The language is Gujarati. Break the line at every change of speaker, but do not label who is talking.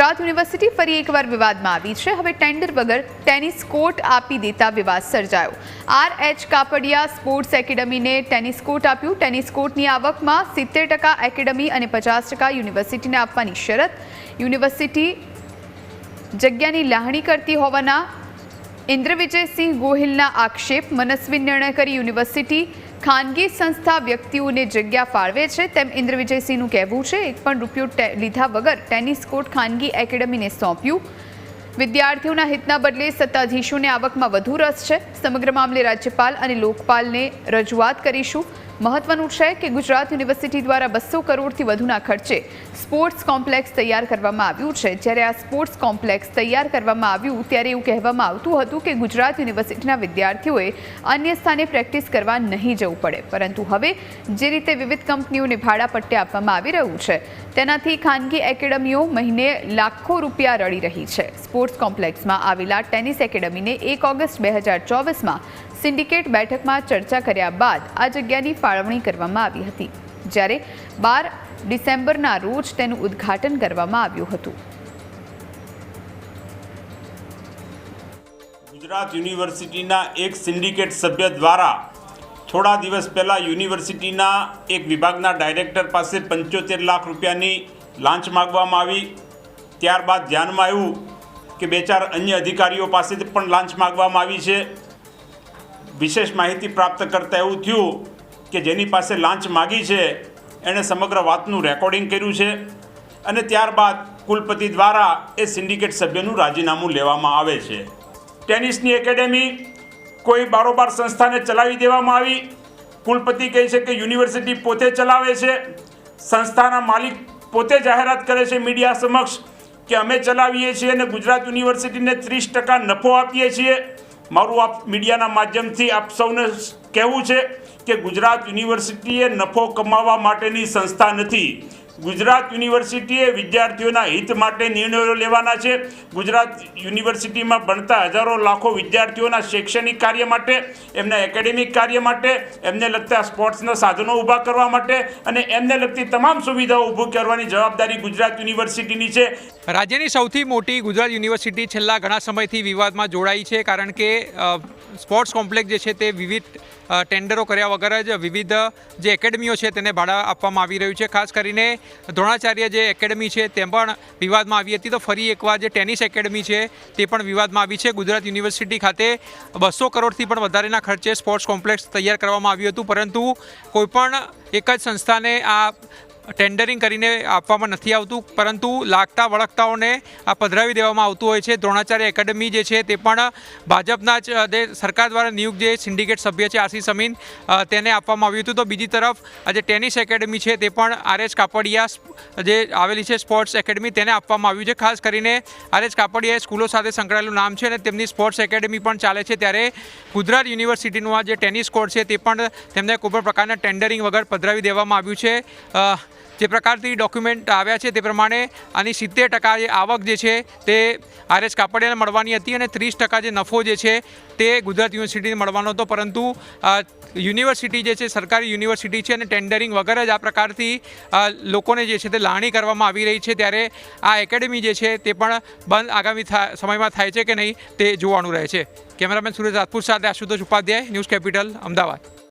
ગુજરાત યુનિવર્સિટી ફરી એકવાર વિવાદમાં આવી છે. હવે ટેન્ડર વગર ટેનિસ કોર્ટ આપી દેતા વિવાદ સર્જાયો. આર એચ કાપડિયા સ્પોર્ટ્સ એકેડમીને ટેનિસ કોર્ટ આપ્યું. ટેનિસ કોર્ટની આવકમાં સિત્તેર ટકા એકેડમી અને પચાસ ટકા યુનિવર્સિટીને આપવાની શરત. યુનિવર્સિટી જગ્યાની લાહણી કરતી હોવાના ઇન્દ્ર વિજયસિંહ ગોહિલના આક્ષેપ મનસ્વી નિર્ણય કરી યુનિવર્સિટી ખાનગી સંસ્થા વ્યક્તિઓને જગ્યા ફાળવે છે તેમ ઇન્દ્ર વિજયસિંહનું કહેવું છે. એક પણ રૂપિયો લીધા વગર ટેનિસ કોર્ટ ખાનગી એકેડમીને સોંપ્યું. વિદ્યાર્થીઓના હિતના બદલે સત્તાધીશોને આવકમાં વધુ રસ છે. સમગ્ર મામલે રાજ્યપાલ અને લોકપાલને રજૂઆત કરીશું. મહત્વનું છે કે ગુજરાત યુનિવર્સિટી દ્વારા બસો કરોડથી વધુના ખર્ચે સ્પોર્ટ્સ કોમ્પ્લેક્સ તૈયાર કરવામાં આવ્યું છે. જ્યારે આ સ્પોર્ટ્સ કોમ્પ્લેક્સ તૈયાર કરવામાં આવ્યું, ત્યારે એવું કહેવામાં આવતું હતું કે ગુજરાત યુનિવર્સિટીના વિદ્યાર્થીઓએ અન્ય સ્થાને પ્રેક્ટિસ કરવા નહીં જવું પડે. પરંતુ હવે જે રીતે વિવિધ કંપનીઓને ભાડા પટ્ટે આપવામાં આવી રહ્યું છે, તેનાથી ખાનગી એકેડમીઓ મહિને લાખો રૂપિયા રળી રહી છે. સ્પોર્ટ્સ કોમ્પ્લેક્સમાં આવેલા ટેનિસ એકેડમીને એક ઓગસ્ટ બે હજાર ચોવીસમાં સિન્ડિકેટ બેઠકમાં ચર્ચા કર્યા બાદ આ જગ્યાની ફાળવણી કરવામાં આવી હતી, જ્યારે બાર ડિસેમ્બરના રોજ તેનું ઉદ્ઘાટન કરવામાં આવ્યું હતું.
ગુજરાત યુનિવર્સિટીના એક સિન્ડિકેટ સભ્ય દ્વારા થોડા દિવસ પહેલાં યુનિવર્સિટીના એક વિભાગના ડાયરેક્ટર પાસે પંચોતેર લાખ રૂપિયાની લાંચ માગવામાં આવી. ત્યારબાદ ધ્યાનમાં આવ્યું કે બે ચાર અન્ય અધિકારીઓ પાસેથી પણ લાંચ માગવામાં આવી છે. વિશેષ માહિતી પ્રાપ્ત કરતાં એવું થયું કે જેની પાસે લાંચ માગી છે, એણે સમગ્ર વાતનું રેકોર્ડિંગ કર્યું છે અને ત્યારબાદ કુલપતિ દ્વારા એ સિન્ડિકેટ સભ્યનું રાજીનામું લેવામાં આવે છે. ટેનિસની એકેડેમી કોઈ બારોબાર સંસ્થાને ચલાવી દેવામાં આવી. કુલપતિ કહે છે કે યુનિવર્સિટી પોતે ચલાવે છે, સંસ્થાના માલિક પોતે જાહેરાત કરે છે મીડિયા સમક્ષ કે અમે ચલાવીએ છીએ અને ગુજરાત યુનિવર્સિટીને ત્રીસ ટકા નફો આપીએ છીએ. મારું આપ મીડિયાના માધ્યમથી આપ સૌને કહેવું છે કે ગુજરાત યુનિવર્સિટીએ નફો કમાવા માટેની સંસ્થા નથી. ગુજરાત યુનિવર્સિટીએ વિદ્યાર્થીઓના હિત માટે નિર્ણયો લેવાના છે. ગુજરાત યુનિવર્સિટીમાં ભણતા હજારો લાખો વિદ્યાર્થીઓના શૈક્ષણિક કાર્ય માટે, એમના એકેડેમિક કાર્ય માટે, એમને લગતા સ્પોર્ટ્સના સાધનો ઊભા કરવા માટે અને એમને લગતી તમામ સુવિધાઓ ઊભી કરવાની જવાબદારી ગુજરાત યુનિવર્સિટીની છે.
રાજ્યની સૌથી મોટી ગુજરાત યુનિવર્સિટી છેલ્લા ઘણા સમયથી વિવાદમાં જોડાઈ છે કારણ કે સ્પોર્ટ્સ કોમ્પ્લેક્સ જે છે તે વિવિધ ટેન્ડરો કર્યા વગર જ વિવિધ, જે એકેડમીઓ છે તેને ભાડા આપવામાં આવી રહ્યું છે. ખાસ કરીને દ્રોણાચાર્ય જે એકેડમી છે તે પણ વિવાદમાં આવી હતી. તો ફરી એકવાર જે ટેનિસ એકેડમી છે તે પણ વિવાદમાં આવી છે. ગુજરાત યુનિવર્સિટી ખાતે બસો કરોડથી પણ વધારેના ખર્ચે સ્પોર્ટ્સ કોમ્પ્લેક્સ તૈયાર કરવામાં આવ્યું હતું. પરંતુ કોઈપણ એક જ સંસ્થાને આ ટેન્ડરિંગ કરીને આપવામાં નથી આવતું, પરંતુ લાગતા વળગતાઓને આ પધરાવી દેવામાં આવતું હોય છે. દ્રોણાચાર્ય એકેડમી જે છે તે પણ ભાજપના જ જે સરકાર દ્વારા નિયુક્ત જે સિન્ડિકેટ સભ્ય છે આશીષ અમીન તેને આપવામાં આવ્યું હતું. તો બીજી તરફ આજે ટેનિસ એકેડમી છે તે પણ આર એચ કાપડિયા જે આવેલી છે સ્પોર્ટ્સ એકેડમી તેને આપવામાં આવ્યું છે. ખાસ કરીને આર એચ કાપડિયા એ સ્કૂલો સાથે સંકળાયેલું નામ છે અને તેમની સ્પોર્ટ્સ એકેડમી પણ ચાલે છે. ત્યારે ગુજરાત યુનિવર્સિટીનું આ જે ટેનિસ કોર્ટ છે તે પણ તેમને કોઈપણ પ્રકારના ટેન્ડરિંગ વગર પધરાવી દેવામાં આવ્યું છે. જે પ્રકારથી ડોક્યુમેન્ટ આવ્યા છે તે પ્રમાણે આની સિત્તેર ટકા જે આવક જે છે તે આર એસ કાપડિયાને મળવાની હતી અને ત્રીસ ટકા જે નફો જે છે તે ગુજરાત યુનિવર્સિટીને મળવાનો હતો. પરંતુ યુનિવર્સિટી જે છે, સરકારી યુનિવર્સિટી છે અને ટેન્ડરિંગ વગર જ આ પ્રકારથી લોકોને જે છે તે લાણી કરવામાં આવી રહી છે. ત્યારે આ એકેડમી જે છે તે પણ બંધ આગામી સમયમાં થાય છે કે નહીં તે જોવાનું રહે છે. કેમેરામેન સુરેશ રાજપૂત સાથે આશુતોષ ઉપાધ્યાય, ન્યૂઝ કેપિટલ, અમદાવાદ.